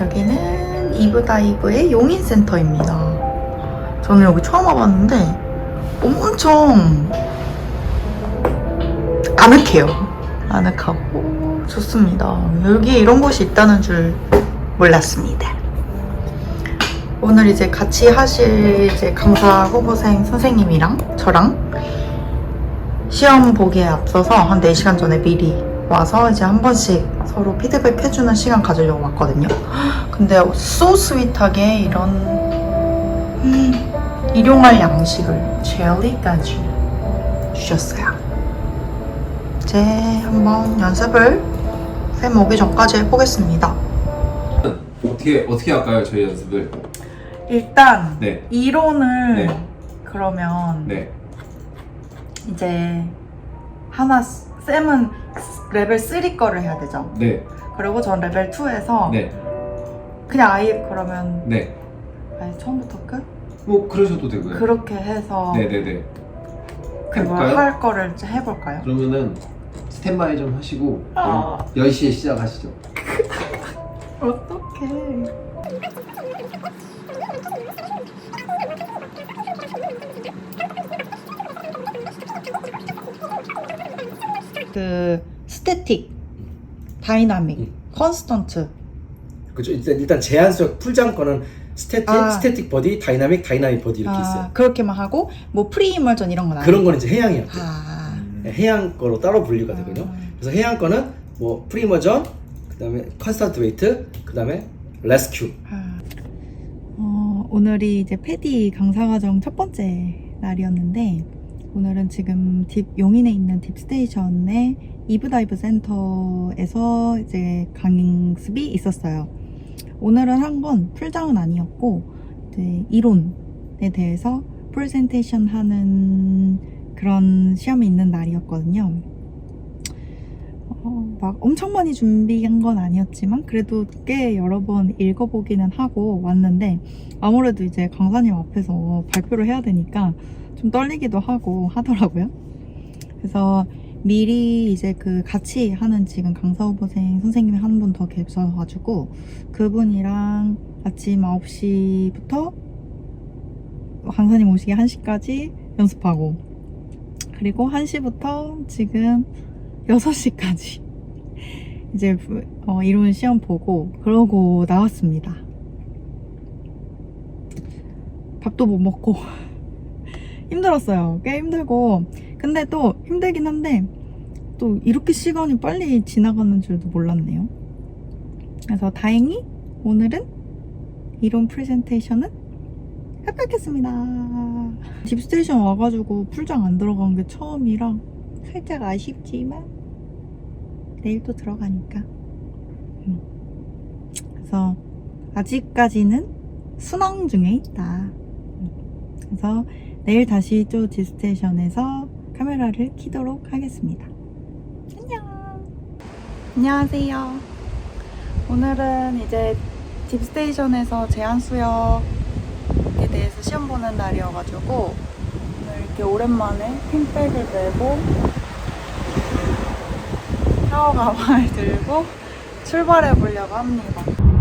여기는 이브다이브의 용인센터입니다. 저는 여기 처음 와봤는데 엄청 아늑해요. 아늑하고 좋습니다. 여기에 이런 곳이 있다는 줄 몰랐습니다. 오늘 이제 같이 하실 이제 강사 후보생 선생님이랑 저랑 시험 보기에 앞서서 한 4시간 전에 미리 와서 이제 한 번씩 서로 피드백 해주는 시간 가지려고 왔거든요. 근데 so 스윗하게 이런 음, 일용할 양식을 젤리까지 주셨어요. 이제 한번 연습을 쌤 오기 전까지 해보겠습니다. 어떻게 어떻게 할까요 저희 연습을? 일단 네, 이론을 네. 그러면 네, 이제 하나 쌤은 레벨 3 거를 해야 되죠. 네, 그리고 전 레벨 2에서 네, 그냥 아예 그러면 네. 아예 처음부터 끝? 뭐 그러셔도 되고요. 그렇게 해서 네, 네, 네. 그걸 해볼까요? 할 거를 이제 해볼까요? 그러면은 스탠바이 좀 하시고 아. 10시에 시작하시죠. 어 떡해. 그 스태틱, 다이나믹, 음. 컨스턴트 그죠? 일단, 일단 제한적 풀장 거는 스태틱, 아. 스태틱 버디, 다이나믹, 다이나믹 버디 이렇게 있어요. 그렇게만 하고 뭐 프리이멀전 이런 건 아니에요? 그런 거는 이제 해양이에요. 아. 네, 해양 거로 따로 분류가 되거든요. 아. 그래서 해양 거는 뭐 프리머전, 그다음에 컨스턴트 웨이트, 그다음에 레스큐. 아, 어, 오늘이 이제 패디 강사 과정 첫 번째 날이었는데 오늘은 지금 딥 용인에 있는 딥 스테이션의 이브다이브 센터에서 이제 강습이 있었어요. 오늘은 한 건 풀장은 아니었고 이제 이론에 대해서 프레젠테이션 하는 그런 시험이 있는 날이었거든요. 어, 막 엄청 많이 준비한 건 아니었지만 그래도 꽤 여러 번 읽어보기는 하고 왔는데 아무래도 이제 강사님 앞에서 발표를 해야 되니까 좀 떨리기도 하고 하더라고요. 그래서 미리 이제 그 같이 하는 지금 강사 후보생 선생님이 한 분 더 계셔가지고 그분이랑 아침 9시부터 강사님 오시기 1시까지 연습하고 그리고 1시부터 지금 6시까지 이제 어, 이론 시험 보고 그러고 나왔습니다. 밥도 못 먹고 힘들었어요. 꽤 힘들고 근데 또 힘들긴 한데 또 이렇게 시간이 빨리 지나가는 줄도 몰랐네요. 그래서 다행히 오늘은 이론 프레젠테이션은 합격했습니다. 딥스테이션 와가지고 풀장 안 들어간 게 처음이라 살짝 아쉽지만 내일 또 들어가니까. 음. 그래서 아직까지는 순항 중에 있다. 음. 그래서 내일 다시 또 딥스테이션에서 카메라를 켜도록 하겠습니다. 안녕. 안녕하세요. 오늘은 이제 딥스테이션에서 제한 수역에 대해서 시험 보는 날이어가지고 오늘 이렇게 오랜만에 핀백을 메고 샤워 가방을 들고 출발해 보려고 합니다.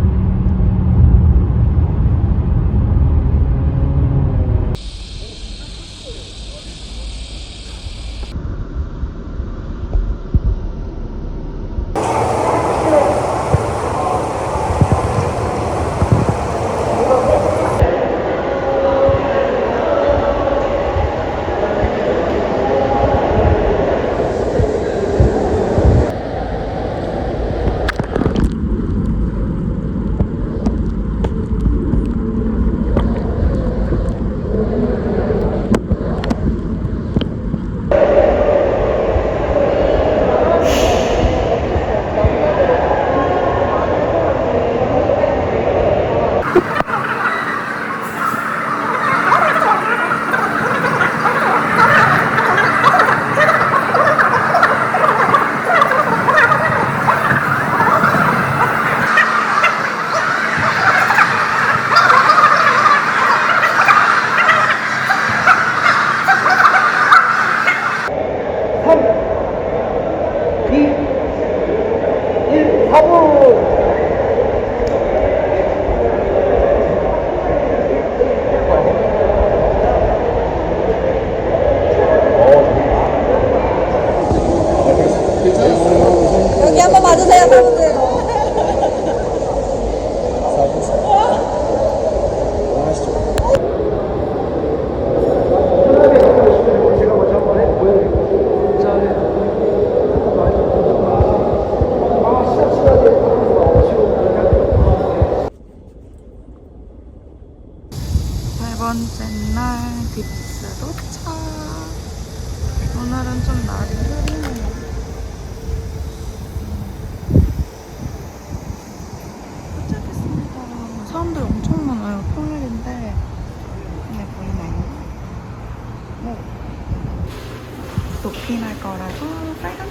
날 거라서 빨간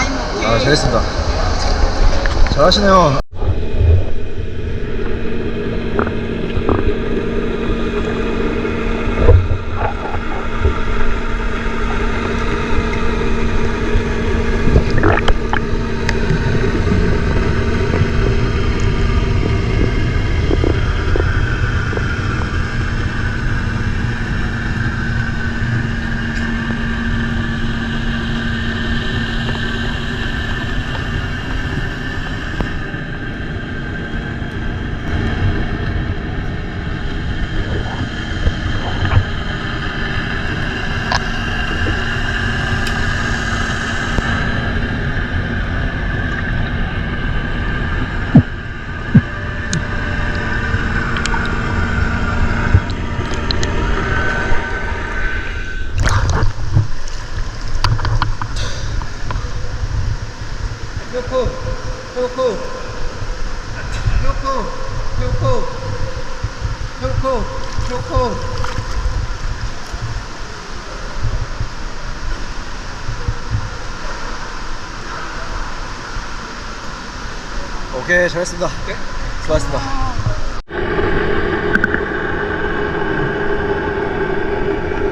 아 잘했습니다. 잘하시네요 오케이 잘했습니다. 수고하셨습니다